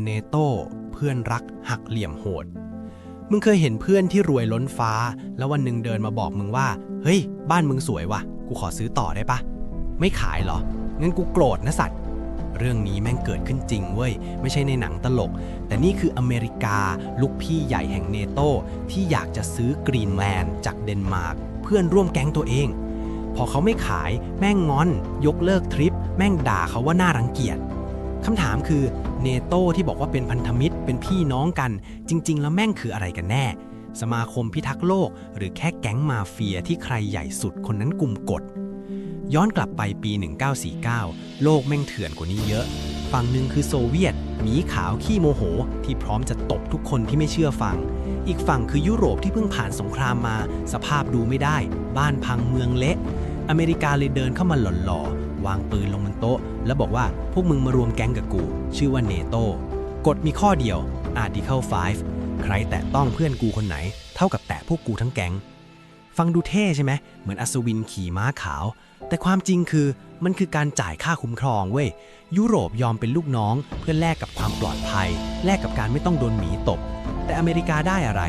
เนโต้เพื่อนรักหักเหลี่ยมโหด มึงเคยเห็นเพื่อนที่รวยล้นฟ้า แล้ววันหนึ่งเดินมาบอกมึงว่า เฮ้ย บ้านมึงสวยว่ะ กูขอซื้อต่อได้ปะ ไม่ขายเหรอ งั้นกูโกรธนะสัตว์ เรื่องนี้แม่งเกิดขึ้นจริงเว้ย ไม่ใช่ในหนังตลก แต่นี่คืออเมริกา ลูกพี่ใหญ่แห่งเนโต้ที่อยากจะซื้อกรีนแลนด์จากเดนมาร์กเพื่อนร่วมแก๊งตัวเอง พอเขาไม่ขาย แม่งงอน ยกเลิกทริป แม่งด่าเขาว่าน่ารังเกียจ คำถามคือเนโตที่บอกว่าเป็นพันธมิตรเป็นพี่น้องกัน จริง ๆ แล้วแม่งคืออะไรกันแน่ สมาคมพิทักษ์โลก หรือแค่แก๊งมาเฟียที่ใครใหญ่สุดคนนั้นกลุ่มกฎ ย้อนกลับไปปี 1949 โลกแม่งเถื่อนกว่านี้เยอะ ฝั่งหนึ่งคือโซเวียตหมีขาวขี้โมโห ที่พร้อมจะตบทุกคนที่ไม่เชื่อฟัง อีกฝั่งคือยุโรปที่เพิ่งผ่านสงครามมา สภาพดูไม่ได้ บ้านพังเมืองเละอเมริกาเลยเดินเข้ามาหล่อๆ วางปืนลงบนโต๊ะ แล้วบอกว่าพวกมึงมารวมแก๊งกับกู ชื่อว่าเนโตกฎมีข้อเดียว Article 5 ใครแตะต้องเพื่อนกูคนไหน เท่ากับแตะพวกกูทั้งแก๊ง ฟังดูเท่ใช่ไหม เหมือนอัศวินขี่ม้าขาว แต่ความจริงคือมันคือการจ่ายค่าคุ้มครองเว้ย ยุโรปยอมเป็นลูกน้องเพื่อแลกกับความปลอดภัย แลกกับการไม่ต้องโดนหมีตบ แต่อเมริกาได้อะไร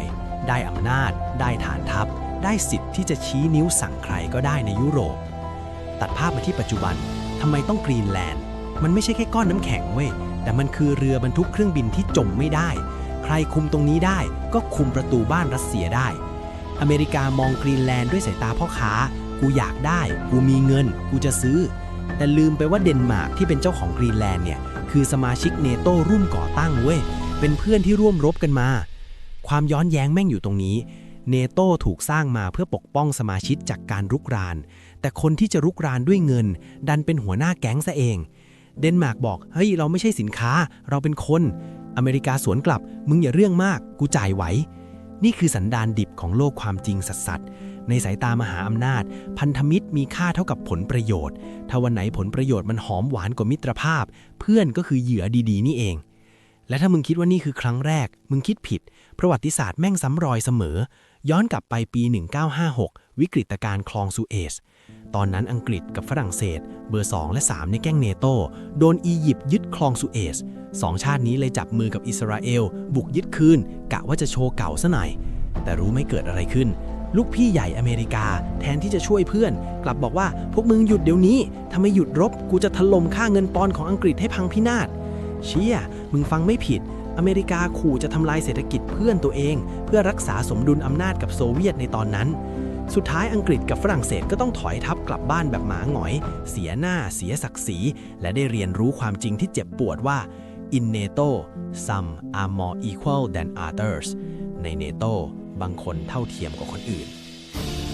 ได้อำนาจ ได้ฐานทัพ ได้สิทธิ์ที่จะชี้นิ้วสั่งใครก็ได้ในยุโรป ตัดภาพมาที่ปัจจุบันทำไมต้องกรีนแลนด์ มันไม่ใช่แค่ก้อนน้ำแข็งเว้ย แต่มันคือเรือบรรทุกเครื่องบินที่จมไม่ได้ ใครคุมตรงนี้ได้ก็คุมประตูบ้านรัสเซียได้ อเมริกามองกรีนแลนด์ด้วยสายตาพ่อค้า กูอยากได้ กูมีเงิน กูจะซื้อ แต่ลืมไปว่าเดนมาร์กที่เป็นเจ้าของกรีนแลนด์เนี่ย คือสมาชิกเนโต้ร่วมก่อตั้งเว้ย เป็นเพื่อนที่ร่วมรบกันมา ความย้อนแย้งแม่งอยู่ตรงนี้ เนโต้ถูกสร้างมาเพื่อปกป้องสมาชิกจากการรุกราน แต่คนที่จะรุกรานด้วยเงิน ดันเป็นหัวหน้าแก๊งซะเอง เดนมาร์กบอก เฮ้ย เราไม่ใช่สินค้า เราเป็นคน อเมริกาสวนกลับ มึงอย่าเรื่องมาก กูจ่ายไหว นี่คือสันดานดิบของโลกความจริงสัสๆในสายตามหาอำนาจ พันธมิตรมีค่าเท่ากับผลประโยชน์ ถ้าวันไหนผลประโยชน์มันหอมหวานกว่ามิตรภาพ เพื่อนก็คือเหยื่อดีๆ นี่เอง และถ้ามึงคิดว่านี่คือครั้งแรก มึงคิดผิด ประวัติศาสตร์แม่งซ้ำรอยเสมอ ย้อนกลับไปปี 1956 วิกฤตการคลองซูเอซ ตอนนั้นอังกฤษกับฝรั่งเศส เบอร์ 2 และ 3 ในแก๊งเนโตโดนอียิปต์ยึดคลองซูเอซสองชาตินี้เลยจับมือกับอิสราเอล บุกยึดคืน กะว่าจะโชว์เก่าซะหน่อย แต่รู้ไม่เกิดอะไรขึ้น ลูกพี่ใหญ่อเมริกา แทนที่จะช่วยเพื่อน กลับบอกว่าพวกมึงหยุดเดี๋ยวนี้ถ้าไม่หยุดรบกูจะถล่มค่าเงินปอนของอังกฤษให้พังพินาศเชี่ยมึงฟังไม่ผิดอเมริกาขู่จะทำลายเศรษฐกิจเพื่อนตัวเอง เพื่อรักษาสมดุลอำนาจกับโซเวียตในตอนนั้น สุดท้ายอังกฤษกับฝรั่งเศสก็ต้องถอยทัพกลับบ้านแบบหมาหงอย เสียหน้าเสียศักดิ์ศรี และได้เรียนรู้ความจริงที่เจ็บปวดว่า in NATO some are more equal than others ใน NATO บางคนเท่าเทียมกว่าคนอื่น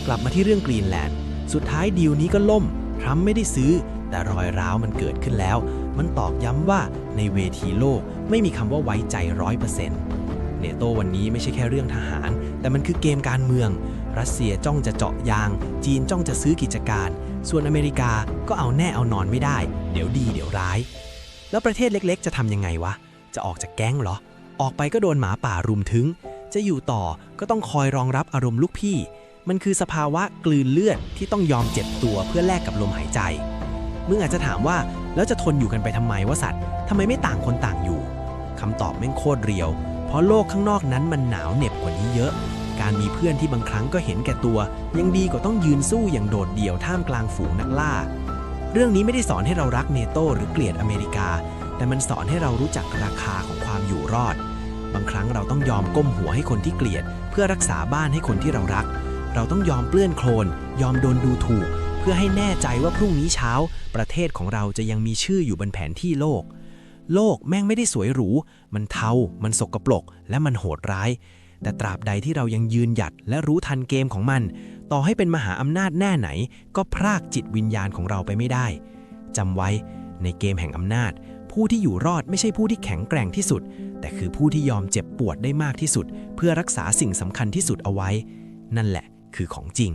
กลับมาที่เรื่องกรีนแลนด์ สุดท้ายดีลนี้ก็ล่ม ทรัมป์ไม่ได้ซื้อ แต่รอยร้าวมันเกิดขึ้นแล้ว มันตอกย้ำว่าในเวทีโลกไม่มีคำว่าไว้ใจร้อยเปอร์เซ็นต์เนโตวันนี้ไม่ใช่แค่เรื่องทหาร แต่มันคือเกมการเมือง รัสเซียจ้องจะเจาะยาง จีนจ้องจะซื้อกิจการ ส่วนอเมริกาก็เอาแน่เอานอนไม่ได้ เดี๋ยวดีเดี๋ยวร้าย แล้วประเทศเล็กๆ จะทำยังไงวะ จะออกจากแก๊งเหรอ ออกไปก็โดนหมาป่ารุมถึง จะอยู่ต่อก็ต้องคอยรองรับอารมณ์ลูกพี่ มันคือสภาวะกลืนเลือดที่ต้องยอมเจ็บตัวเพื่อแลกกับลมหายใจ มึงอาจจะถามว่าแล้วจะทนอยู่กันไปทำไมวะสัตว์ทำไมไม่ต่างคนต่างอยู่คำตอบแม่งโคตรเรียว เพราะโลกข้างนอกนั้นมันหนาวเหน็บกว่านี้เยอะ การมีเพื่อนที่บางครั้งก็เห็นแก่ตัว ยังดีกว่าต้องยืนสู้อย่างโดดเดี่ยวท่ามกลางฝูงนักล่า เรื่องนี้ไม่ได้สอนให้เรารักเนโตหรือเกลียดอเมริกา แต่มันสอนให้เรารู้จักราคาของความอยู่รอด บางครั้งเราต้องยอมก้มหัวให้คนที่เกลียด เพื่อรักษาบ้านให้คนที่เรารัก เราต้องยอมเปื้อนโคลน ยอมโดนดูถูก เพื่อให้แน่ใจว่าพรุ่งนี้เช้า ประเทศของเราจะยังมีชื่ออยู่บนแผนที่โลก โลกแม่งไม่ได้สวยหรู มันเทา มันสกปรก และมันโหดร้าย แต่ตราบใดที่เรายังยืนหยัดและรู้ทันเกมของมัน ต่อให้เป็นมหาอำนาจแน่ไหน ก็พรากจิตวิญญาณของเราไปไม่ได้จำไว้ในเกมแห่งอำนาจ ผู้ที่อยู่รอดไม่ใช่ผู้ที่แข็งแกร่งที่สุด แต่คือผู้ที่ยอมเจ็บปวดได้มากที่สุด เพื่อรักษาสิ่งสำคัญที่สุดเอาไว้ นั่นแหละคือของจริง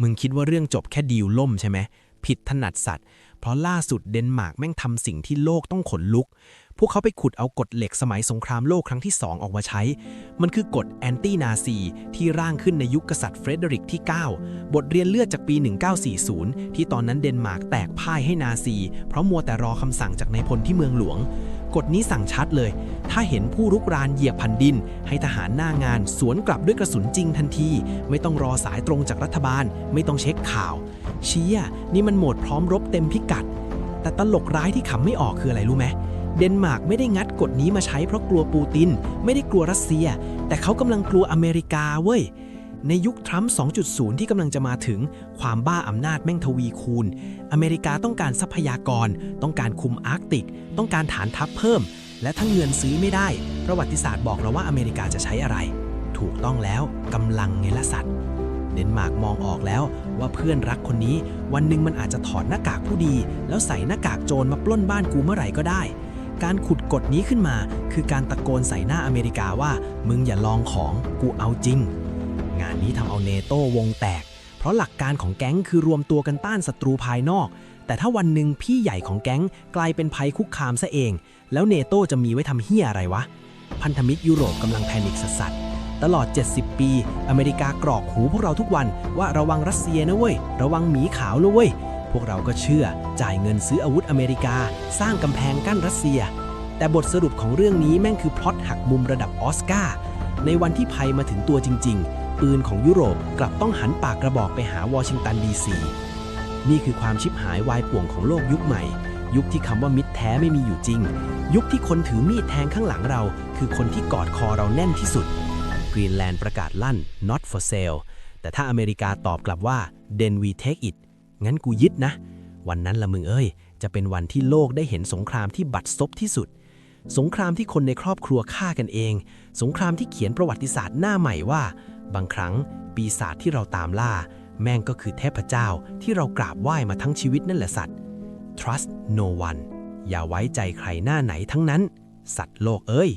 มึงคิดว่าเรื่องจบแค่ดีลล่มใช่ไหม ผิดถนัดสัตว์ เพราะล่าสุดเดนมาร์กแม่งทำสิ่งที่โลกต้องขนลุก พวกเขาไปขุดเอากฎเหล็กสมัยสงครามโลกครั้งที่ 2 ออกมาใช้ มันคือกฎแอนตี้นาซีที่ร่างขึ้นในยุคกษัตริย์เฟรเดริกที่ 9 บทเรียนเลือดจากปี 1940 ที่ตอนนั้นเดนมาร์กแตกพ่ายให้นาซี เพราะมัวแต่รอคำสั่งจากนายพลที่เมืองหลวง กฎนี้สั่งชัดเลย ถ้าเห็นผู้รุกรานเหยียบแผ่นดิน ให้ทหารหน้างานสวนกลับด้วยกระสุนจริงทันที ไม่ต้องรอสายตรงจากรัฐบาล ไม่ต้องเช็คข่าว เชียนี่มันโหมดพร้อมรบเต็มพิกัด แต่ตลกร้ายที่ขำไม่ออกคืออะไรรู้ไหมเดนมาร์กไม่ได้งัดกฎนี้มาใช้เพราะกลัวปูติน ไม่ได้กลัวรัสเซีย แต่เขากำลังกลัวอเมริกาเว้ย ในยุคทรัมป์ 2.0 ที่กำลังจะมาถึง ความบ้าอำนาจแม่งทวีคูณ อเมริกาต้องการทรัพยากร ต้องการคุมอาร์กติก ต้องการฐานทัพเพิ่ม และถ้าเงินซื้อไม่ได้ ประวัติศาสตร์บอกเราว่าอเมริกาจะใช้อะไร ถูกต้องแล้วกำลังไงละสัตว์ เดนมาร์กมองออกแล้วว่าเพื่อนรักคนนี้ วันหนึ่งมันอาจจะถอดหน้ากากผู้ดี แล้วใส่หน้ากากโจรมาปล้นบ้านกูเมื่อไหร่ก็ได้การขุดกฎนี้ขึ้นมา คือการตะโกนใส่หน้าอเมริกาว่า มึงอย่าลองของกูเอาจริง งานนี้ทำเอาเนโต้วงแตก เพราะหลักการของแก๊งคือรวมตัวกันต้านศัตรูภายนอก แต่ถ้าวันหนึ่งพี่ใหญ่ของแก๊งกลายเป็นภัยคุกคามซะเอง แล้วเนโต้จะมีไว้ทำเฮียอะไรวะ พันธมิตรยุโรปกำลังแพนิคสัสตลอด 70 ปี อเมริกากรอกหูพวกเราทุกวันว่าระวังรัสเซียนะเว้ย ระวังหมีขาวนะเว้ย พวกเราก็เชื่อ จ่ายเงินซื้ออาวุธอเมริกา สร้างกำแพงกั้นรัสเซีย แต่บทสรุปของเรื่องนี้แม่งคือพล็อตหักมุมระดับออสการ์ ในวันที่ภัยมาถึงตัวจริง ๆ ปืนของยุโรปกลับต้องหันปากกระบอกไปหาวอชิงตันดีซีนี่คือความชิบหายวายป่วงของโลกยุคใหม่ ยุคที่คำว่ามิตรแท้ไม่มีอยู่จริง ยุคที่คนถือมีดแทงข้างหลังเรา คือคนที่กอดคอเราแน่นที่สุดกรีนแลนด์ประกาศลั่น not for sale แต่ถ้าอเมริกาตอบกลับว่า then we take it งั้นกูยึดนะ วันนั้นละมึงเอ้ย จะเป็นวันที่โลกได้เห็นสงครามที่บัดซบที่สุด สงครามที่คนในครอบครัวฆ่ากันเอง สงครามที่เขียนประวัติศาสตร์หน้าใหม่ว่า บางครั้งปีศาจที่เราตามล่า แม่งก็คือเทพเจ้าที่เรากราบไหว้มาทั้งชีวิตนั่นแหละสัตว์ trust no one อย่าไว้ใจใครหน้าไหนทั้งนั้น สัตว์โลกเอ้ย